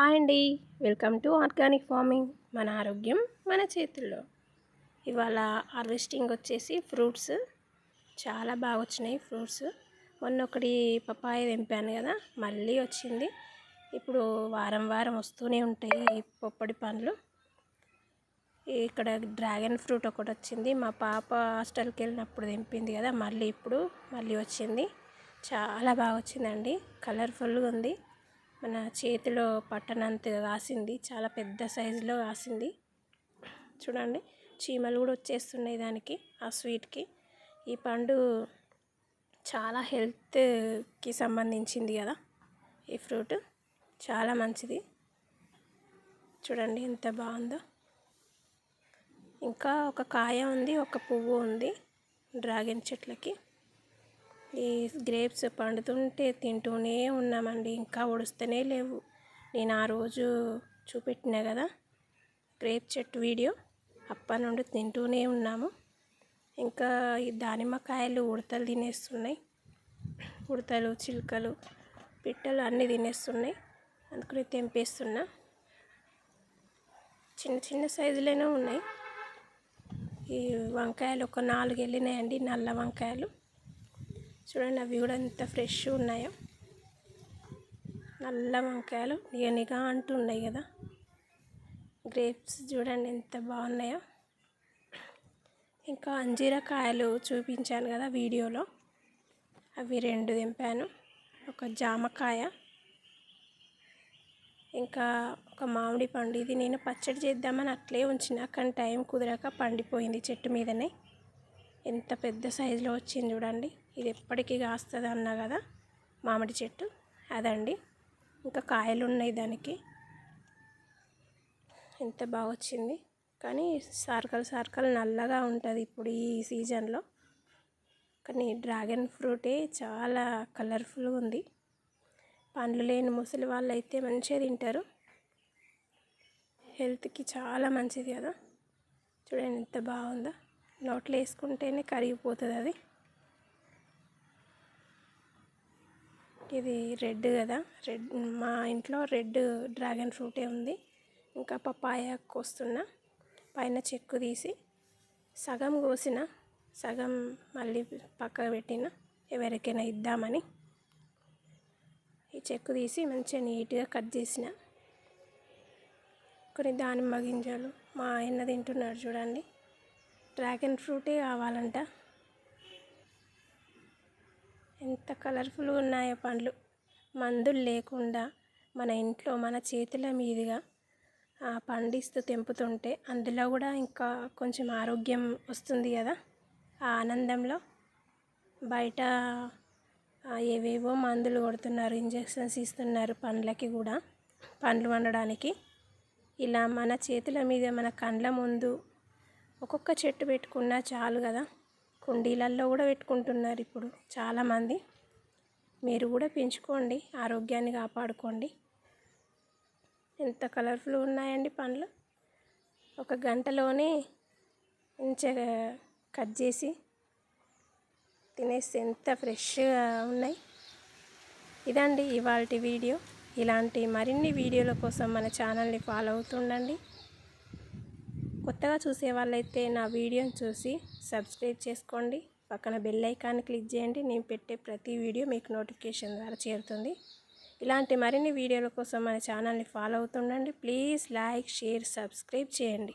Hi అండి. Welcome to organic farming మన ఆరోగ్యం మన చేతుల్లో. ఇవాళ హార్వెస్టింగ్ వచ్చేసి ఫ్రూట్స్. చాలా బాగా వచ్చినాయి ఫ్రూట్స్. మొన్న ఒకటి పపాయ తెంపాను కదా మళ్ళీ వచ్చింది. ఇప్పుడు వారం వారం వస్తూనే ఉంటాయి ఈ పొప్పడి పండ్లు. ఇక్కడ డ్రాగన్ ఫ్రూట్ ఒకటి వచ్చింది. మా పాప హాస్టల్కి వెళ్ళినప్పుడు తెంపింది కదా మళ్ళీ ఇప్పుడు మళ్ళీ వచ్చింది. చాలా బాగా వచ్చిందండి. కలర్ఫుల్గా ఉంది. మన చేతిలో పట్టనంత కాసింది చాలా పెద్ద సైజులో కాసింది చూడండి చీమలు కూడా వచ్చేస్తున్నాయి దానికి ఆ స్వీట్కి. ఈ పండు చాలా హెల్త్కి సంబంధించింది కదా ఈ ఫ్రూట్. చాలా మంచిది. చూడండి ఎంత బాగుందో. ఇంకా ఒక కాయ ఉంది ఒక పువ్వు ఉంది డ్రాగన్ చెట్లకి. ఈ గ్రేప్స్ పండుతుంటే తింటూనే ఉన్నామండి. ఇంకా ఒడుస్తూనే లేవు. నేను ఆ రోజు చూపెట్టిన కదా గ్రేప్ చెట్టు వీడియో. అప్పటి నుండి తింటూనే ఉన్నాము. ఇంకా ఈ దానిమ్మకాయలు ఉడతలు తినేస్తున్నాయి. ఉడతలు చిలుకలు పిట్టలు అన్నీ తినేస్తున్నాయి. అందుకని తెంపేస్తున్నా. చిన్న చిన్న సైజులోనే ఉన్నాయి. ఈ వంకాయలు ఒక నాలుగు వెళ్ళినాయండి నల్ల వంకాయలు. చూడండి అవి కూడా ఎంత ఫ్రెష్ ఉన్నాయో. నల్ల వంకాయలు నిగనిగా అంటున్నాయి కదా. గ్రేప్స్ చూడండి ఎంత బాగున్నాయో. ఇంకా అంజీరకాయలు చూపించాను కదా వీడియోలో. అవి రెండు దింపాను ఒక జామకాయ. ఇంకా ఒక మామిడి పండు. ఇది నేను పచ్చడి చేద్దామని అట్లే ఉంచిన కానీ టైం కుదరక పండిపోయింది చెట్టు మీదనే. ఎంత పెద్ద సైజులో వచ్చింది చూడండి. ఇది ఎప్పటికీ కాస్తుంది అన్నా కదా మామిడి చెట్టు. అదండి. ఇంకా కాయలు ఉన్నాయి దానికి. ఎంత బాగా వచ్చింది. కానీ సర్కల్ సర్కల్ నల్లగా ఉంటుంది ఇప్పుడు ఈ సీజన్లో. కానీ డ్రాగన్ ఫ్రూటే చాలా కలర్ఫుల్గా ఉంది. పండ్లు లేని ముసలి వాళ్ళు అయితే మంచిగా తింటారు. హెల్త్కి చాలా మంచిది కదా. చూడండి ఎంత బాగుందో. నోట్లో వేసుకుంటేనే కరిగిపోతుంది అది. ఇది రెడ్ కదా రెడ్ మా ఇంట్లో రెడ్ డ్రాగన్ ఫ్రూటే ఉంది. ఇంకా పపాయ కోస్తున్నా పైన చెక్కు తీసి సగం కోసిన సగం మళ్ళీ పక్కకు పెట్టిన ఎవరికైనా ఇద్దామని. ఈ చెక్కు తీసి మంచిగా నీట్గా కట్ చేసిన. కొన్ని దానిమ్మ గింజలు మా ఆయన తింటున్నాడు చూడండి. డ్రాగన్ ఫ్రూటే కావాలంట. ఎంత కలర్ఫుల్గా ఉన్నాయో పండ్లు. మందులు లేకుండా మన ఇంట్లో మన చేతుల మీదుగా పండిస్తూ తెంపుతుంటే అందులో కూడా ఇంకా కొంచెం ఆరోగ్యం వస్తుంది కదా. ఆ ఆనందంలో బయట ఏవేవో మందులు కొడుతున్నారు ఇంజెక్షన్స్ ఇస్తున్నారు పండ్లకి కూడా. పండ్లు వండడానికి. ఇలా మన చేతుల మీద మన కండ్ల ముందు ఒక్కొక్క చెట్టు పెట్టుకున్నా చాలు కదా. కుండీలల్లో కూడా పెట్టుకుంటున్నారు ఇప్పుడు చాలామంది. మీరు కూడా పెంచుకోండి ఆరోగ్యాన్ని కాపాడుకోండి. ఎంత కలర్ఫుల్ ఉన్నాయండి పండ్లు. ఒక గంటలోనే మంచిగా కట్ చేసి తినేస్తే ఎంత ఫ్రెష్గా ఉన్నాయి. ఇదండి ఇవాళ వీడియో. ఇలాంటి మరిన్ని వీడియోల కోసం మన ఛానల్ని ఫాలో అవుతుండండి. కొత్తగా చూసే వాళ్ళైతే నా వీడియోని చూసి సబ్స్క్రైబ్ చేసుకోండి. పక్కన బెల్ ఐకాన్ని క్లిక్ చేయండి. నేను పెట్టే ప్రతి వీడియో మీకు నోటిఫికేషన్ ద్వారా చేరుతుంది. ఇలాంటి మరిన్ని వీడియోల కోసం మన ఛానల్ని ఫాలో అవుతుండండి. ప్లీజ్ లైక్ షేర్ సబ్స్క్రైబ్ చేయండి.